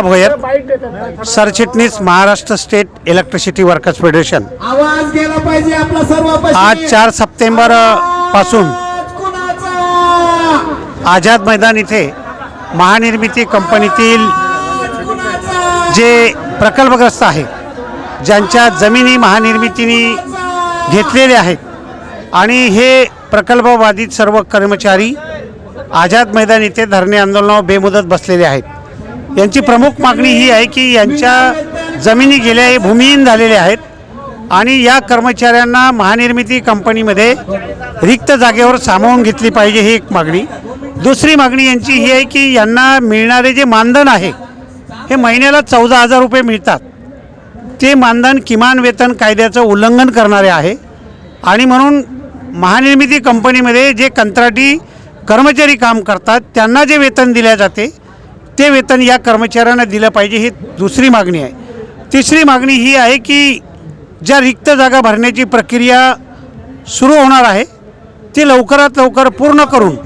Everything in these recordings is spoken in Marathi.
अण्णा भोयर सरचिटणीस Maharashtra state electricity workers federation. आवाज गेला पाहिजे आपला सर्व आज चार सप्टेंबरपासून आझाद मैदान इथे महानिर्मिती कंपनीतील जे प्रकल्पग्रस्त आहे ज्यांच्या जमिनी महानिर्मितीने घेतलेल्या आहेत. आणि हे प्रकल्पबाधित सर्व कर्मचारी आझाद मैदान इथे धरणे आंदोलनावर बेमुदत बसलेले आहेत. यांची प्रमुख मागणी ही आहे की यांच्या जमिनी गेल्या हे भूमिहीन झालेल्या आहेत आणि या कर्मचाऱ्यांना महानिर्मिती कंपनीमध्ये रिक्त जागेवर सामावून घेतली पाहिजे ही एक मागणी. दुसरी मागणी यांची ही आहे की यांना मिळणारे जे मानधन आहे हे महिन्याला चौदा हजार रुपये मिळतात. ते मानधन किमान वेतन कायद्याचं उल्लंघन करणारे आहे आणि म्हणून महानिर्मिती कंपनीमध्ये जे कंत्राटी कर्मचारी काम करतात त्यांना जे वेतन दिले जाते ते वेतन या कर्मचाऱ्यांना दिलं पाहिजे ही दुसरी मागणी आहे. तिसरी मागणी ही आहे की ज्या रिक्त जागा भरण्याची प्रक्रिया सुरू होणार आहे ती लवकरात लवकर पूर्ण करून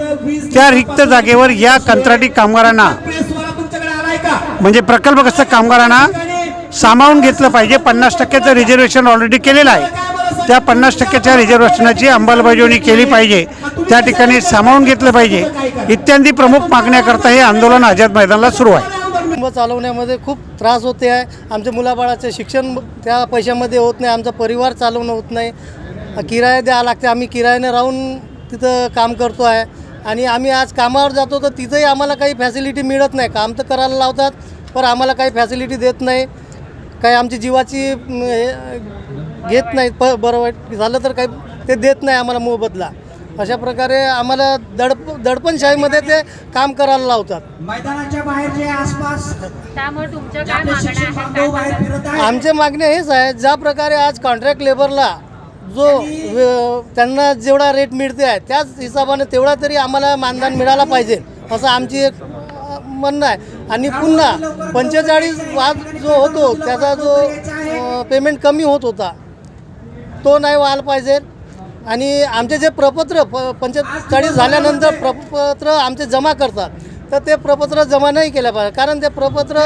त्या रिक्त जागेवर या कंत्राटी कामगारांना म्हणजे प्रकल्पग्रस्त कामगारांना सामावून घेतलं पाहिजे. पन्नास टक्क्याचं रिझर्वेशन ऑलरेडी केलेलं आहे. त्या पन्नास टक्क्याच्या रिझर्वेशनाची अंमलबजावणी केली पाहिजे. त्या ठिकाणी सामावून घेतलं पाहिजे. इत्यादी प्रमुख मागण्याकरता हे आंदोलन आझाद मैदानाला सुरू आहे. कुटुंब चालवण्यामध्ये खूप त्रास होते आहे. आमच्या मुलाबाळाचे शिक्षण त्या पैशामध्ये होत नाही. आमचा परिवार चालवणं होत नाही. किराया द्यावा लागते. आम्ही किरायाने राहून तिथं काम करतो आहे. आणि आम्ही आज कामावर जातो तर तिथंही आम्हाला काही फॅसिलिटी मिळत नाही. काम तर करायला लावतात पण आम्हाला काही फॅसिलिटी देत नाही. काही आमची जीवाची हे, घेत नाहीत प बरं वाईट झालं तर काही ते देत नाही आम्हाला मोबदला. अशा प्रकारे आम्हाला दडप दडपणशाहीमध्ये ते काम करायला लावतात. मैदानाच्या बाहेर जे आसपास त्यामुळे तुमच्या जे काय आपले मागण्या शिक्षक आहेत बांधव बाहेर फिरत आहे आमचे मागणे हेच आहे ज्या प्रकारे आज कॉन्ट्रॅक्ट लेबरला जो व- त्यांना जेवढा रेट मिळते आहे त्याच हिशोबाने तेवढा तरी आम्हाला मानधन मिळाला पाहिजे असं आमची एक अ, म्हणणं आहे. आणि पुन्हा पंचेचाळीस वाद जो होतो त्याचा जो पेमेंट कमी होत होता. तो नाही व्हायला पाहिजे. आणि आमचे जे प्रपत्र प पंचेचाळीस झाल्यानंतर प्रपत्र आमचे जमा करतात. तर ते प्रपत्र जमा नाही केलं पाहिजे. कारण ते प्रपत्र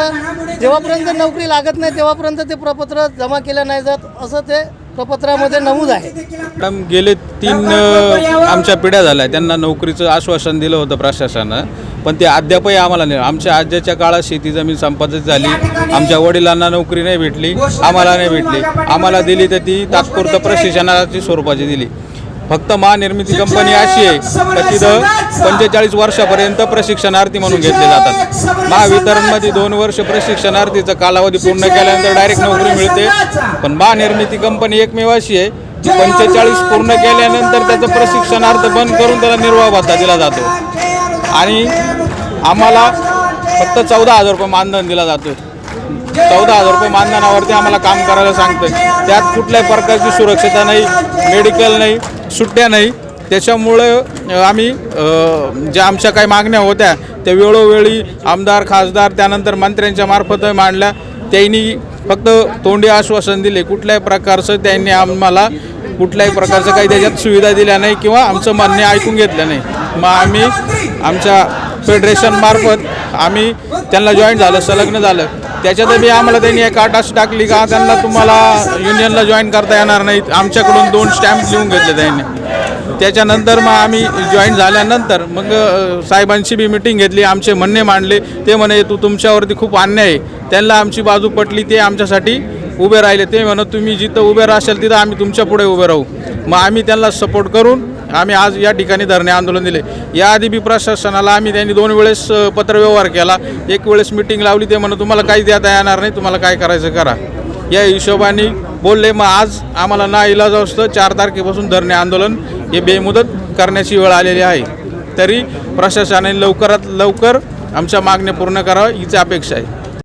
जेव्हापर्यंत नोकरी लागत नाही तेव्हापर्यंत ते प्रपत्र जमा केलं नाही जात. असं ते प्रपत्रामध्ये नमूद आहे. मॅडम गेले तीन आमच्या पिढ्या झाल्या. त्यांना नोकरीचं आश्वासन दिलं होतं प्रशासनानं. पण ते अद्यापही आम्हाला नाही. आमच्या आज्याच्या काळात शेती जमीन संपादित झाली. आमच्या वडिलांना नोकरी नाही भेटली. आम्हाला नाही भेटली. आम्हाला दिली तर ती तात्पुरतं प्रशिक्षणाची स्वरूपाची दिली. फक्त महानिर्मिती कंपनी अशी आहे का तिथं पंचेचाळीस वर्षापर्यंत प्रशिक्षणार्थी म्हणून घेतले जातात. महावितरणमध्ये दोन वर्ष प्रशिक्षणार्थीचा कालावधी पूर्ण केल्यानंतर डायरेक्ट नोकरी मिळते. पण महानिर्मिती कंपनी एकमेव अशी आहे की पंचेचाळीस पूर्ण केल्यानंतर त्याचं प्रशिक्षणार्थ बंद करून त्याला निर्वाह भत्ता दिला जातो. आणि आम्हाला फक्त चौदा हजार रुपये मानधन दिला जातो चौदा हजार रुपये मानधनावरती आम्हाला काम करायला सांगतं त्यात कुठल्याही प्रकारची सुरक्षता नाही मेडिकल नाही सुट्ट्या नाही. त्याच्यामुळं आम्ही ज्या आमच्या काही मागण्या होत्या त्या वेळोवेळी आमदार खासदार त्यानंतर मंत्र्यांच्या मार्फत मांडल्या. त्यांनी फक्त तोंडी आश्वासन दिले. कुठल्याही प्रकारचं त्यांनी आम्हाला कुठल्याही प्रकारचं काही त्याच्यात सुविधा दिल्या नाही किंवा आमचं म्हणणे ऐकून घेतलं नाही. मग आम्ही आमच्या फेडरेशनमार्फत आम्ही त्यांना जॉईन झालं संलग्न झालं. त्याच्यात बी आम्हाला त्यांनी एक अटाच टाकली का त्यांना तुम्हाला युनियनला जॉईन करता येणार नाही आमच्याकडून दोन स्टॅम्प लिहून घेतले त्यांनी. त्याच्यानंतर मग आम्ही जॉईन झाल्यानंतर मग साहेबांची बी मिटिंग घेतली आमचे म्हणणे मांडले. ते म्हणे तू तुमच्यावरती खूप अन्याय आहे. त्यांना आमची बाजू पटली ते आमच्यासाठी उभे राहिले. ते म्हणत तुम्ही जिथं उभे राहाल तिथं आम्ही तुमच्यापुढे उभे राहू. मग आम्ही त्यांना सपोर्ट करून आम्ही आज या ठिकाणी धरणे आंदोलन दिले. याआधी बी प्रशासनाला आम्ही त्यांनी दोन वेळेस पत्रव्यवहार केला. एक वेळेस मिटिंग लावली ते म्हणून तुम्हाला काही देता येणार नाही तुम्हाला काय करायचं करा. या हिशोबाने बोलले मग आज आम्हाला ना इलाज असतं चार तारखेपासून धरणे आंदोलन हे बेमुदत करण्याची वेळ आलेली आहे. तरी प्रशासनाने लवकरात लवकर आमच्या मागण्या पूर्ण कराव्या हीच अपेक्षा आहे.